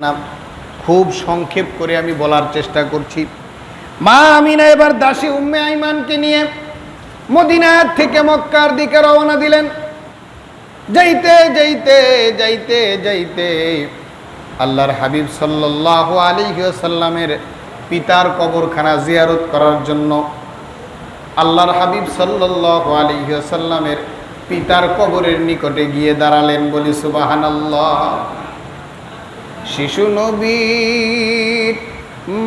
না, খুব সংক্ষেপ করে আমি বলার চেষ্টা করছি। মা আমিনা এবার দাসী উম্মে আইমানকে নিয়ে মদিনার থেকে মক্কার দিকে রওনা দিলেন। যাইতে যাইতে যাইতে যাইতে আল্লাহর হাবিব সাল্লাহ আলী সাল্লামের পিতার কবরখানা জিয়ারত করার জন্য আল্লাহর হাবিব সাল্লাহ আলী সাল্লামের পিতার কবরের নিকটে গিয়ে দাঁড়ালেন বলি সুবাহান শিশু নবীর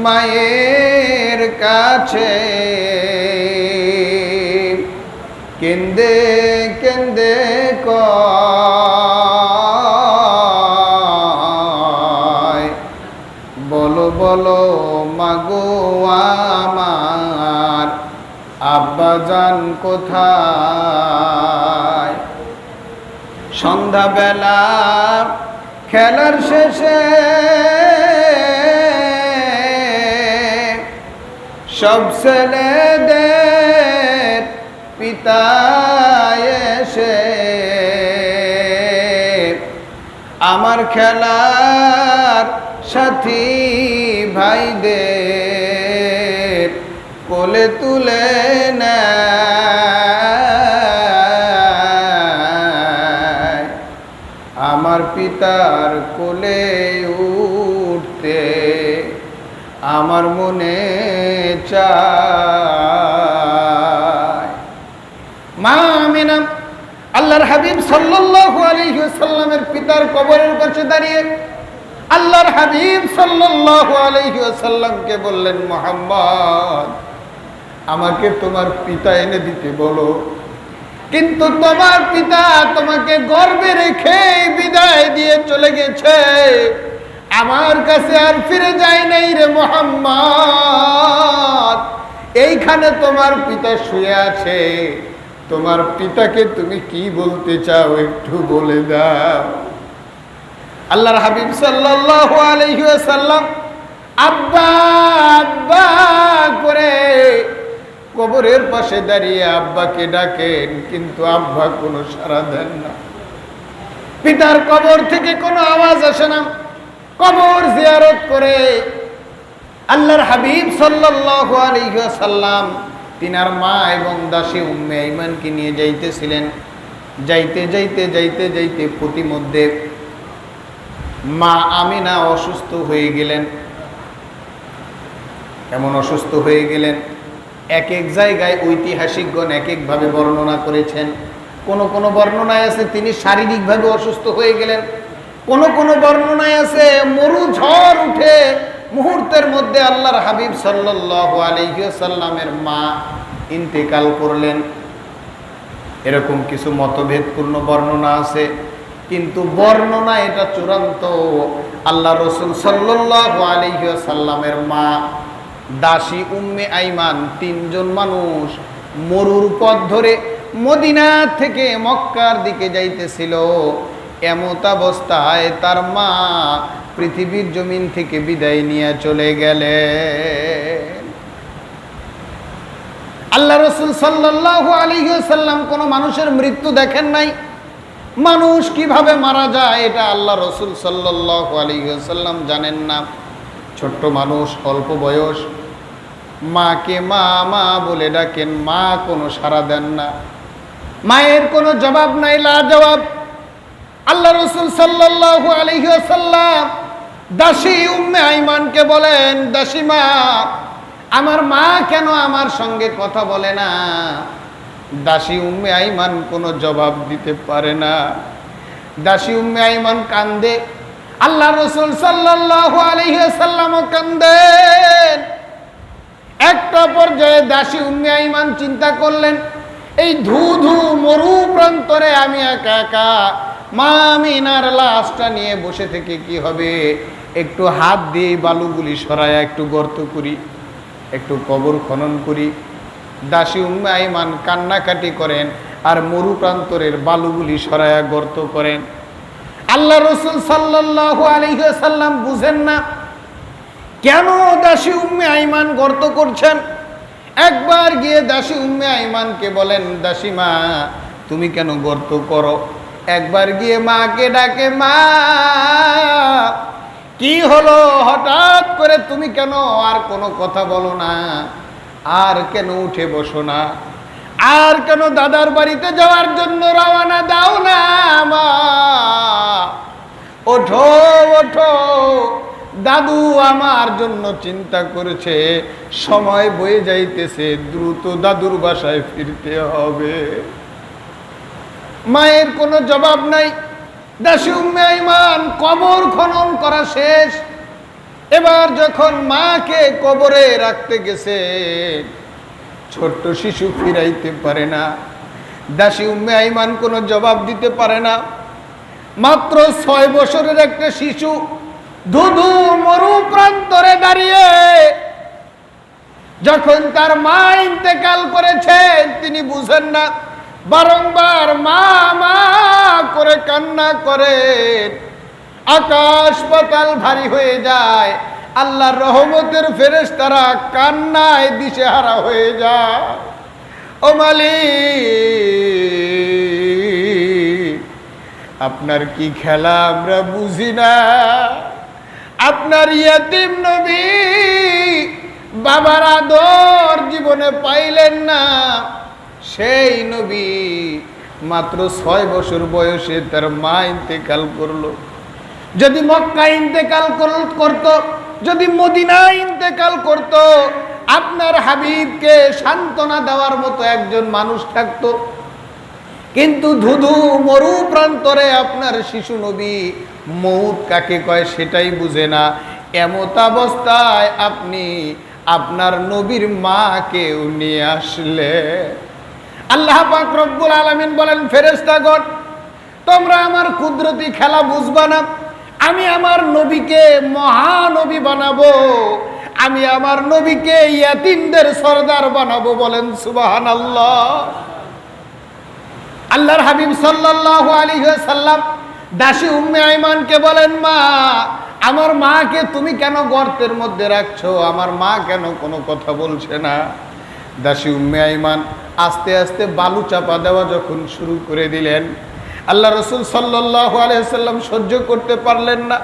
মায়ের কাছে। কেন্দে কেন্দে কয় বলো বলো মাগো আমার আব্বাজান কোথায়? সন্ধ্যাবেলা খেলার শেষে সব ছেলেদের পিতা এসে আমার খেলার সাথী ভাইদের কোলে তুলে নেয়। পিতার কোলে উঠতে আমার মনে চায়। আল্লাহর হাবিব সাল্লাল্লাহু আলাইহি পিতার কবরের কাছে দাঁড়িয়ে আল্লাহর হাবিব সাল্লাল্লাহু আলাইহি বললেন, মোহাম্মদ, আমাকে তোমার পিতা এনে দিতে বলো। কিন্তু তোমার পিতা তোমাকে গর্বে রেখে বিদায় দিয়ে চলে গেছে। আমার কাছে আর ফিরে যায় নাই রে মোহাম্মদ। এইখানে তোমার পিতা শুয়ে আছে। তোমার পিতাকে তুমি কি বলতে চাও একটু বলে দাও। আল্লাহর হাবিব সাল্লাল্লাহু আলাইহি ওয়াসাল্লাম আব্বা আব্বা করে কবরের পাশে দাঁড়িয়ে আব্বাকে ডাকেন, কিন্তু আব্বা কোনো সাড়া দেন না। পিতার কবর থেকে কোনো আওয়াজ আসে না। কবর জিয়ারত করে আল্লাহর হাবিব ওয়াসাল্লাম তিনার মা এবং দাসী উম্মে ইমানকে নিয়ে যাইতেছিলেন। যাইতে যাইতে যাইতে যাইতে প্রতিমধ্যে মা আমিনা অসুস্থ হয়ে গেলেন। এমন অসুস্থ হয়ে গেলেন? এক এক জায়গায় ঐতিহাসিকগণ এক একভাবে বর্ণনা করেছেন। কোন কোন বর্ণনায় আছে তিনি শারীরিকভাবে অসুস্থ হয়ে গেলেন। কোন কোন বর্ণনায় আছে মরু ঝড় উঠে মুহূর্তের মধ্যে আল্লাহর হাবিব সাল্লাল্লাহু আলাইহি সাল্লামের মা ইন্তেকাল করলেন। এরকম কিছু মতভেদপূর্ণ বর্ণনা আছে, কিন্তু বর্ণনা এটা চূড়ান্ত। আল্লাহ রসুল সাল্লাল্লাহু আলহিসাল্লামের মা দাসী উম্মে আইমান, তিনজন মানুষ মরুর পথ ধরে মদিনা থেকে মক্কার দিকে যাইতেছিল। এমত অবস্থায় তার মা পৃথিবীর জমিন থেকে বিদায় নিয়ে চলে গেলেন। আল্লাহ রসুল সাল্লাহ আলিহাল্লাম কোনো মানুষের মৃত্যু দেখেন নাই। মানুষ কীভাবে মারা যায় এটা আল্লাহ রসুল সাল্লাহ আলিহাল্লাম জানেন না। ছোট্ট মানুষ, অল্প বয়স। মাকে মা মা বলে ডাকেন, মা কোনো সাড়া দেন না। মায়ের কোনো জবাব নাই, লা জবাব। আল্লাহ রসুল সাল্লাহ আলিহাল্লাম দাসী উম্মে আইমানকে বলেন, দাসী মা, আমার মা কেন আমার সঙ্গে কথা বলে না? দাসী উম্মে আইমান কোনো জবাব দিতে পারে না। দাসী উম্মে আইমান কান্দে। আল্লাহ রসুল সাল্লাহ আলহিসাল্লামও কান্দেন। একটা পর্যায়ে দাসী উম্মে আইমান চিন্তা করলেন এই ধু ধু মরু প্রান্তরে আমি একা একা মা আমিনার লাশটা নিয়ে বসে থেকে কি হবে? একটু হাত দিয়ে বালুগুলি সরায় একটু গর্ত করি, একটু কবর খনন করি। দাসী উম্মে আইমান কান্নাকাটি করেন আর মরু প্রান্তরের বালুগুলি সরায়া গর্ত করেন। আল্লাহ রসুল সাল্লাহ আলহ্লাম বুঝেন না, কেন দাসী উম্মে আইমান গর্ত করছেন? একবার গিয়ে দাসী উম্মে আইমানকে বলেন, দাসী মা, তুমি কেন গর্ত করো? একবার গিয়ে মাকে ডাকে, মা, কি হলো? হঠাৎ করে তুমি কেন আর কোনো কথা বলো না? আর কেন উঠে বসো না? আর কেন দাদার বাড়িতে যাওয়ার জন্য রওনা দাও না মা? ওঠো ওঠো দাদু আমার জন্য চিন্তা করেছে, সময় বয়ে যাইতেছে, দ্রুত দাদুর বাসায় ফিরতে হবে। মায়ের কোনো জবাব নাই। উম্মে কবর খনন করা শেষ। এবার যখন মাকে কবরে রাখতে গেছে, ছোট্ট শিশু ফিরাইতে পারে না। দাসী উম্মে আইমান কোনো জবাব দিতে পারে না। মাত্র ছয় বছরের একটা শিশু ধুধু মরু প্রান্তরে দাঁড়িয়ে যখন তার মা ইন্তেকাল করেছেন তিনি বুঝেন না, বারংবার মা মা করে কান্না করে। আকাশ পাতাল ভারী হয়ে যায়, আল্লাহর রহমতের ফেরেশ তারা কান্নায় দিশেহারা হয়ে যায়। ও আপনার কি খেলা আমরা বুঝি না? আপনার ইয়াতিম নবী বাবার আদর জীবনে পাইলেন না। সেই নবী মাত্র ছয় বছর বয়সে তার মা ইন্তেকাল করল। যদি মক্কা ইন্তেকাল করত, যদি মদিনা ইন্তেকাল করত, আপনার হাবিবকে সান্ত্বনা দেওয়ার মতো একজন মানুষ থাকতো। কিন্তু ধুধু মরু প্রান্তরে আপনার শিশু নবী মৌত কাকে কয় সেটাই বুঝে না। এমতাবস্থায় আপনি আপনার নবীর মাকেও নিয়ে আসলে। আল্লাহ রব্বুল আলামিন বলেন ফেরেশতাগণ তোমরা আমার কুদরতি খেলা বুঝবা না। আমি আমার নবীকে মহানবী বানাবো। আমি আমার নবীকে ইয়াতিমদের সর্দার বানাবো বলেন সুবাহান আল্লাহ আল্লাহর হাবিব সাল্লাল্লাহু আলাইহি সাল্লাম দাসী উম্মে আইমানকে বলেন, মা, আমার মাকে তুমি কেন গর্তের মধ্যে রাখছো? আমার মা কেন কোনো কথা বলছে না? দাসী উম্মে আইমান আস্তে আস্তে বালু চাপা দেওয়া যখন শুরু করে দিলেন, আল্লাহ রসুল সাল্লাল্লাহু আলাইহি সাল্লাম সহ্য করতে পারলেন না।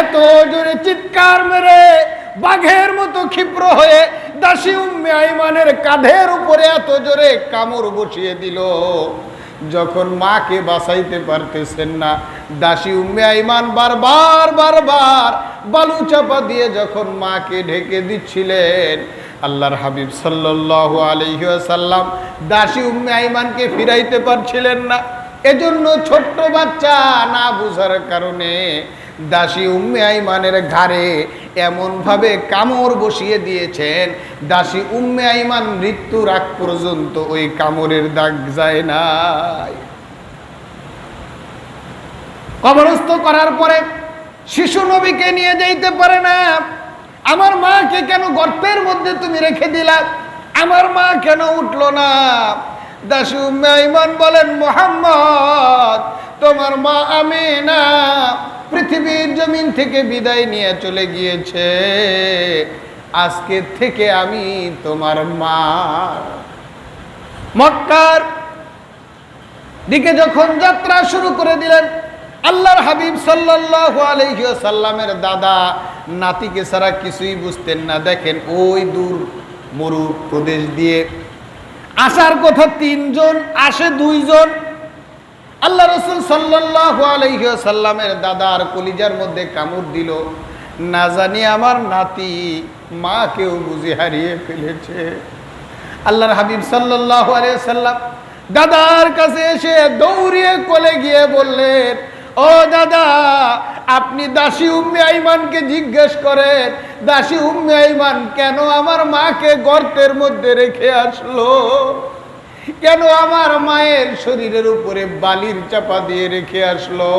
এত জোরে চিৎকার মেরে বাঘের মতো ক্ষিপ্র হয়ে দাসী উম্মে আইমানের কাঁধের উপরে এত জোরে কামড় বসিয়ে দিল। যখন মাকে বাঁচাইতে পারতেছেন না, দাসী উম্মে আইমান বারবার বারবার বালু চাপা দিয়ে যখন মাকে ঢেকে দিচ্ছিলেন, আল্লাহর হাবিব সাল্লাল্লাহু আলাইহি ওয়াসাল্লাম দাসী উম্মে আইমানকে ফিরাইতে পারছিলেন না। এজন্য ছোট্ট বাচ্চা না বুঝার কারণে দাসী উম্মে আইমানের ঘাড়ে এমনভাবে কামড় বসিয়ে দিয়েছেন, দাসী উম্মে আইমান মৃত্যুর আগ পর্যন্ত ওই কামড়ের দাগ যায় নাই। কবরস্থ করার পরে শিশু নবীকে নিয়ে যাইতে পারে না, আমার মাকে কেন গর্তের মধ্যে তুমি রেখে দিলা? আমার মা কেন উঠল না? দাসু মেহমান বলেন, মোহাম্মদ, তোমার মা আমি না পৃথিবীর জমিন থেকে বিদায় নিয়ে চলে গিয়েছে। আজকে থেকে আমি তোমার মা। মক্কার দিকে যখন যাত্রা শুরু করে দিলেন, আল্লাহর হাবিব সাল্লাল্লাহু আলাইহি সাল্লামের দাদা নাতিকে ছাড়া কিছুই বুঝতেন না। দেখেন ওই দূর মরু প্রদেশ দিয়ে আসার কথা তিনজন, আসে দুইজন আল্লাহ রসুল সাল্লামের দাদার কলিজার মধ্যে কামড় দিল। না জানি আমার নাতি মা মাকেও বুঝে হারিয়ে ফেলেছে। আল্লাহর হাবিব আলাইহি সাল্লাম দাদার কাছে এসে দৌড়িয়ে কোলে গিয়ে বললেন, ও দাদা, আপনি দাসী উম্মে আইমানকে জিজ্ঞেস করেন, দাসী উম্মে আইমান কেন আমার মাকে গর্তের মধ্যে রেখে আসলো? কেন আমার মায়ের শরীরের উপরে বালির চাপা দিয়ে রেখে আসলো?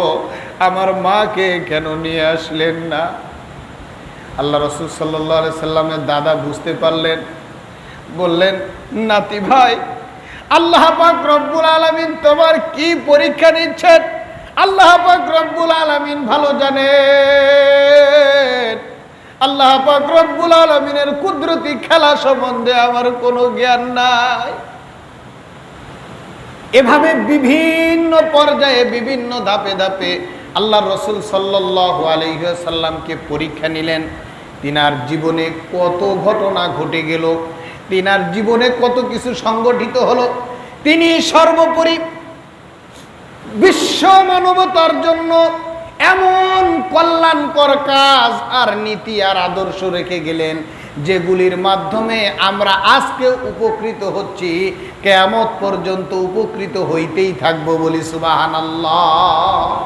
আমার মাকে কেন নিয়ে আসলেন না? আল্লাহ রসুল সাল্লাহ সাল্লামের দাদা বুঝতে পারলেন। বললেন, নাতি ভাই, আল্লাহ পাক রব্বুল আলমিন তোমার কি পরীক্ষা নিচ্ছেন? আল্লাহ পাক রব্বুল আলমিন ভালো জানেন। আল্লাহ পাক রব্বুল আলমিনের কুদরতি খেলা সম্বন্ধে আমার কোনো জ্ঞান নাই। এভাবে বিভিন্ন পর্যায়ে, বিভিন্ন ধাপে ধাপে আল্লাহ রসুল সাল্লাহ আলহ্লামকে পরীক্ষা নিলেন। তিনার জীবনে কত ঘটনা ঘটে গেল, তিনার জীবনে কত কিছু সংগঠিত হলো। তিনি সর্বোপরি বিশ্ব মানবতার জন্য এমন কল্যাণকর কাজ আর নীতি আর আদর্শ রেখে গেলেন। যেগুলির মাধ্যমে আমরা আজকে উপকৃত হচ্ছি কেয়ামত পর্যন্ত উপকৃত হইতেই থাকব বলি সুবাহান আল্লাহ